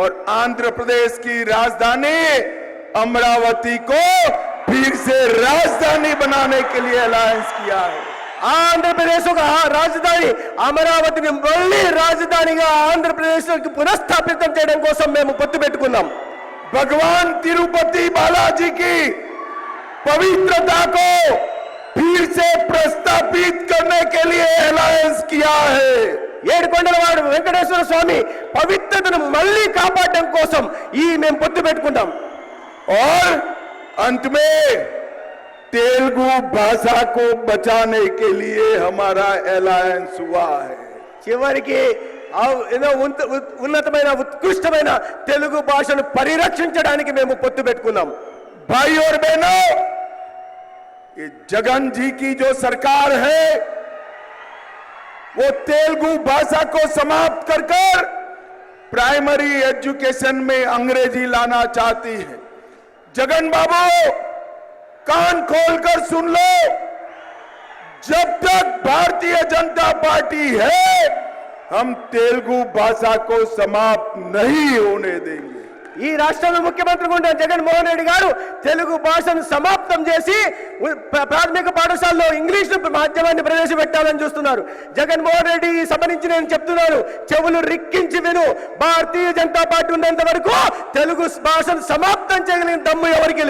और आंध्र प्रदेश की राजधानी अमरावती को फिर से राजधानी बनाने के लिए अलायंस किया है ఆంధ్రప్రదేశ్ ఒక రాజధాని అమరావతిని మళ్ళీ రాజధానిగా ఆంధ్రప్రదేశ్ పునఃస్థాపితం చేయడం కోసం మేము పొత్తు పెట్టుకున్నాం भगवान तिरुपति बालाजी की पवित्रता को फिर किया है ఏడుకొండల వాడు వెంకటేశ్వర స్వామి పవిత్రతను మళ్ళీ కాపాడడం కోసం ఈ మేము పొత్తు పెట్టుకున్నాం और अंत में तेलुगु भाषा को बचाने के लिए हमारा अलायंस हुआ है చివరికి ఆ ఏదో ఉన్నత- ఉన్నతమైన ఉత్కృష్టమైన తెలుగు భాషను పరిరక్షించడానికి మేము పొత్తు పెట్టుకున్నాం भाई और बहनों ये जगन जी की जो सरकार है वो तेलुगु भाषा को समाप्त कर कर प्राइमरी एजुकेशन में अंग्रेज़ी लाना चाहती है। जगन बाबू, कान खोलकर सुन लो। जब तक भारतीय जनता पार्टी है, हम तेलुगु भाषा को समाप्त नहीं होने देंगे। ఈ రాష్ట్రంలో ముఖ్యమంత్రిగా ఉండే జగన్మోహన్ రెడ్డి గారు తెలుగు భాషను సమాప్తం చేసి ప్రాథమిక పాఠశాలలో ఇంగ్లీష్ మాధ్యమాన్ని ప్రవేశపెట్టాలని చూస్తున్నారు. జగన్మోహన్ రెడ్డి ఈ సభ నుంచి నేను చెప్తున్నాను చెవులు రిక్కించి విను. భారతీయ జనతా పార్టీ ఉన్నంత వరకు తెలుగు భాషను సమాప్తం చేయగలిగిన దమ్ము ఎవరికి